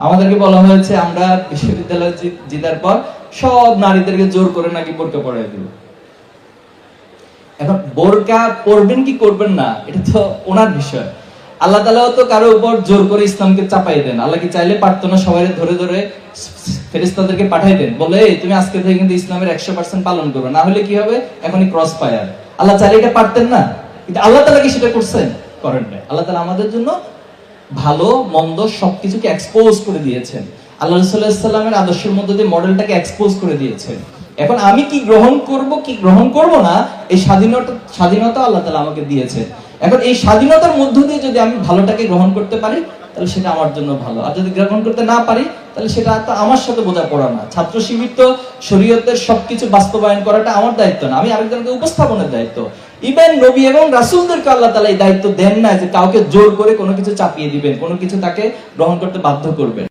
আমাদেরকে বলা হয়েছে আমরা বিশ্ববিদ্যালয় জেতার পর সব নারীদেরকে জোর করে নাকি বোরকা পড়াই দিব। এখন বোরকা পড়বেন কি করবেন না এটা তো ওনার বিষয়। আল্লাহ তালাও তো কারও উপর জোর করে ইসলামকে চাপাই দেন। আল্লাহ কি চাইলে পারতো না সবাই ধরে ধরে ফেরেস্তাদেরকে পাঠাই দেন? বলে "এই, তুমি আজকে থেকে কিন্তু ইসলামের একশো পার্সেন্ট পালন করবে না হলে কি হবে? এখনই ক্রস ফায়ার আল্লাহ চাইলে এটা পারতেন না। কিন্তু আল্লাহ তালা কি সেটা করছেন? করেন নাই। আল্লাহ তালা আমাদের জন্য ভালো, মন্দ সবকিছুকে এক্সপোজ করে দিয়েছেন। আল্লাহ সাল্লামের আদর্শের মধ্যে দিয়ে মডেলটাকে এক্সপোজ করে দিয়েছেন। এখন আমি কি গ্রহণ করব, কি গ্রহণ করব না, এই স্বাধীনতা স্বাধীনতা আল্লাহ তালা আমাকে দিয়েছে এখন এই স্বাধীনতার মধ্য দিয়ে যদি আমি ভালোটাকে গ্রহণ করতে পারি, তাহলে সেটা আমার জন্য ভালো। আর যদি গ্রহণ করতে না পারি, তাহলে সেটা তো আমার সাথে বোঝা পড়া না। ছাত্র শিবির তো শরীয়তের সবকিছু বাস্তবায়ন করাটা আমার দায়িত্ব না। আমি আরেকজনকে উপস্থাপনের দায়িত্ব। ইভেন নবী এবং রাসুলদেরকে আল্লাহ তালা এই দায়িত্ব দেন না যে কাউকে জোর করে কোনো কিছু চাপিয়ে দিবেন, কোনো কিছু তাকে গ্রহণ করতে বাধ্য করবেন।